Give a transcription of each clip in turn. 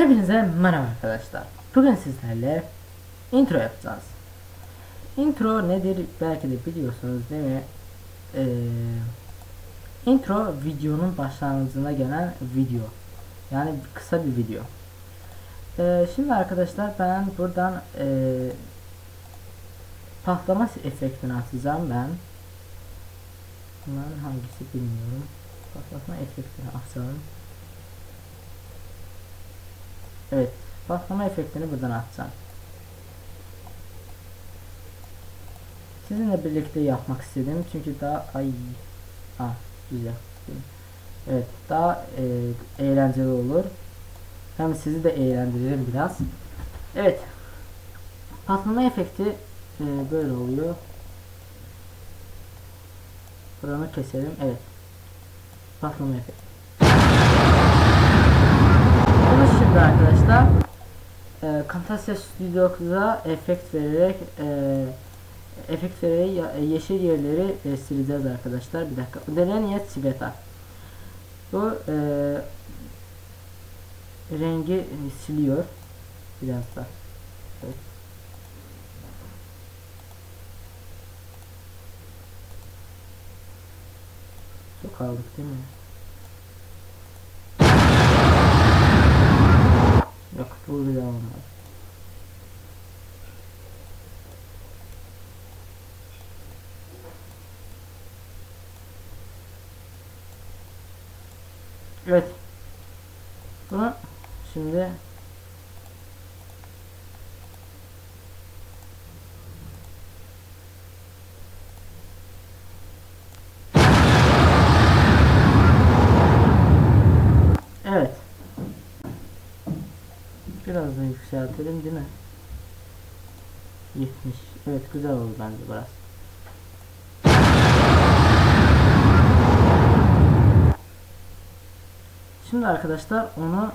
Hepinize merhaba arkadaşlar. Bugün sizlerle intro yapacağız. Intro nedir belki de biliyorsunuz değil mi? Ee, intro videonun başlangıcına gelen video. Yani kısa bir video. Ee, şimdi arkadaşlar ben buradan ee, patlama efektini atacağım ben. Bunların hangisi bilmiyorum. Patlatma efektini açalım. Evet. Patlama efektini buradan atacağım. Sizinle birlikte yapmak istedim. Çünkü daha ay ah güzel. Evet. Daha e, eğlenceli olur. Hem sizi de eğlendiririm biraz. Evet. Patlama efekti e, böyle oluyor. Buranı keselim. Evet. Patlama efekti. Bunu arkadaşlar e, Camtasia Studio'da efekt vererek e, efekt vererek e, yeşil yerleri e, sileceğiz arkadaşlar. Bir dakika. Udereniyet Sveta. Bu e, rengi siliyor. Biraz da. Evet. Çok aldık değil mi? Bile olmaz. Evet. Bunu şimdi Evet. Biraz da yükseltelim değil mi? 70. Evet güzel oldu bence biraz. Şimdi arkadaşlar onu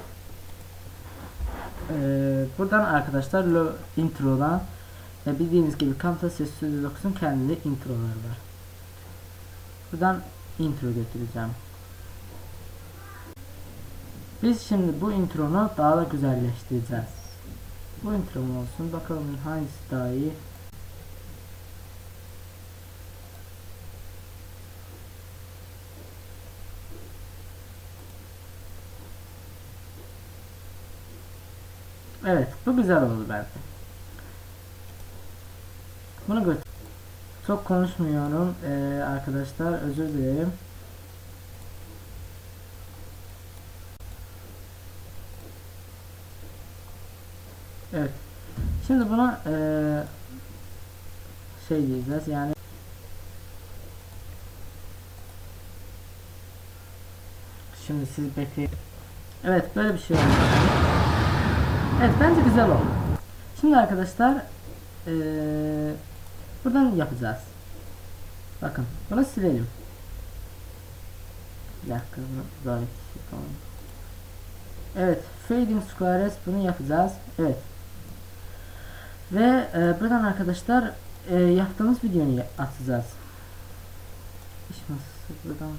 eee, buradan arkadaşlar lo, introdan e, bildiğiniz gibi Camtasia Studio 9'un kendi introları var. Buradan intro götüreceğim. Biz şimdi bu intronu daha da güzelleştireceğiz. Bu mu olsun bakalım hangisi daha iyi. Evet bu güzel oldu bence. Bunu götür. Çok konuşmuyorum ee, arkadaşlar özür dilerim. Evet. Şimdi buna eee şey diyeceğiz yani Şimdi siz bekleyin. Evet böyle bir şey oldu. Evet bence güzel oldu. Şimdi arkadaşlar eee buradan yapacağız. Bakın bunu silelim. Bir dakika bunu böyle yapalım. Evet, Fading Squares bunu yapacağız. Evet. Ve e, buradan arkadaşlar e, yaptığımız videoyu atacağız. İş masası buradan.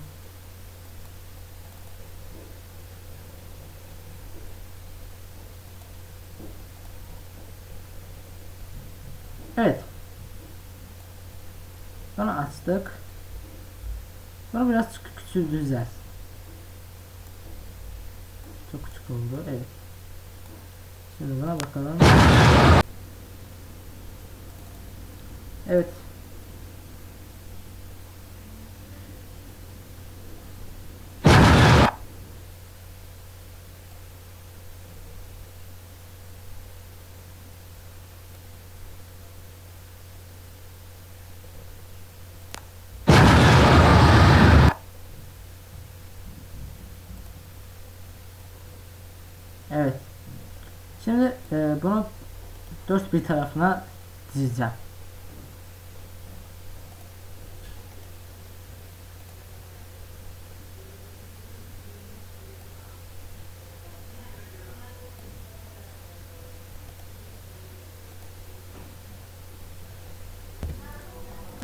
Evet. Bunu açtık. Bunu biraz küçülteceğiz. Çok küçük oldu. Evet. Şimdi buna bakalım. Evet. Evet. Şimdi e, bunu dört bir tarafına dizeceğim.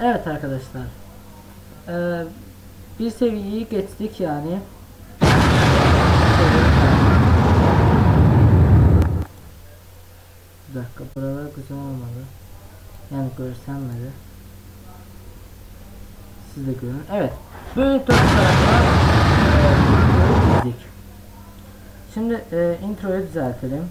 Evet arkadaşlar. Ee, bir seviyeyi geçtik yani. Bir dakika buralar güzel olmadı. Yani görsenmedi. Siz de görün. Evet. Böyle dört taraflar e, Şimdi e, introyu düzeltelim.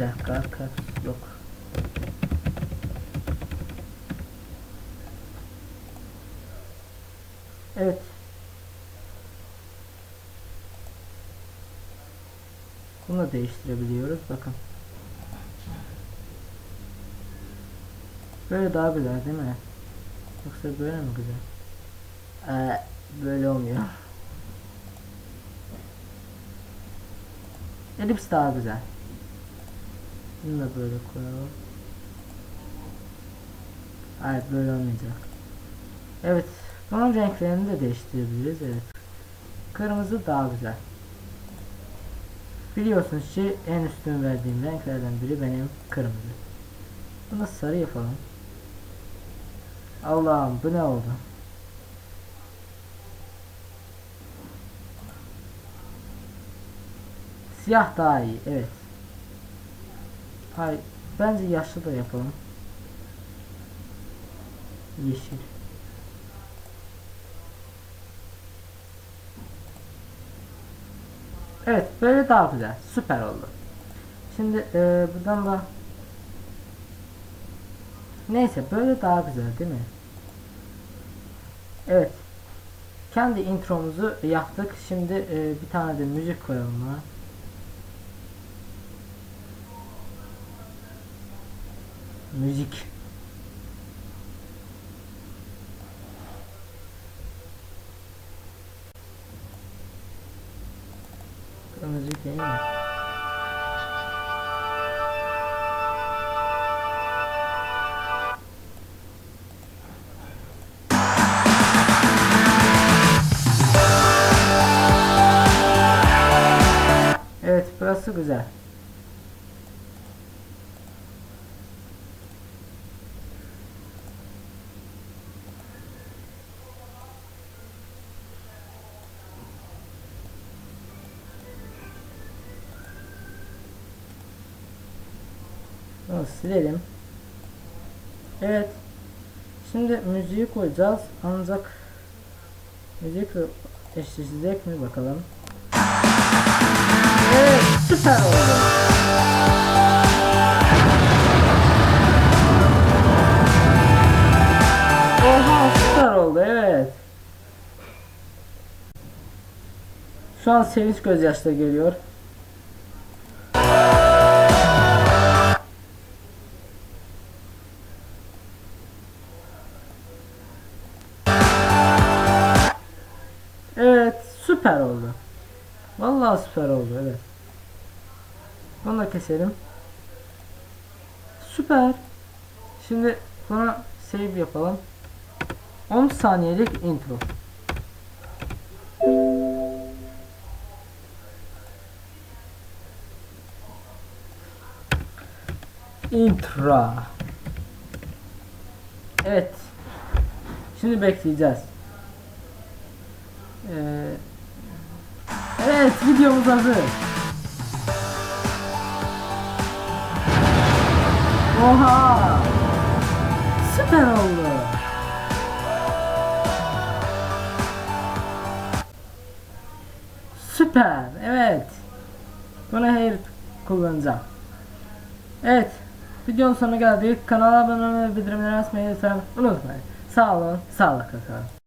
Bir dakika. Caps yok. Evet. Bunu da değiştirebiliyoruz. Bakın. Böyle daha güzel değil mi? Yoksa böyle mi güzel? Ee, böyle olmuyor. Elips daha güzel. Bunu da böyle koyalım. Hayır böyle olmayacak. Evet. Bunun renklerini de değiştirebiliriz. Evet. Kırmızı daha güzel. Biliyorsunuz ki en üstün verdiğim renklerden biri benim kırmızı. Bunu sarı yapalım. Allah'ım bu ne oldu? Siyah daha iyi. Evet. Hayır. Bence yaşlı da yapalım. Yeşil. Evet böyle daha güzel. Süper oldu. Şimdi e, buradan da Neyse böyle daha güzel değil mi? Evet. Kendi intromuzu yaptık. Şimdi e, bir tane de müzik koyalım buna. Müzik. Müzik değil mi? Evet burası güzel. Bunu silelim. Evet. Şimdi müziği koyacağız. Ancak müzikle eşleşecek mi bakalım. Evet süper oldu. Evet. Şu an sevinç gözyaşları geliyor. Süper oldu. Vallahi süper oldu evet. Bunu da keselim. Süper. Şimdi buna save yapalım. 10 saniyelik intro. Intro. Evet. Şimdi bekleyeceğiz. Ee, evet videomuz hazır. Oha! Süper oldu. Süper. Evet. Bunu her kullanacağım. Evet. Videonun sonuna geldik. Kanala abone olmayı bildirimleri açmayı lütfen unutmayın. Sağ olun. Sağlıkla kalın.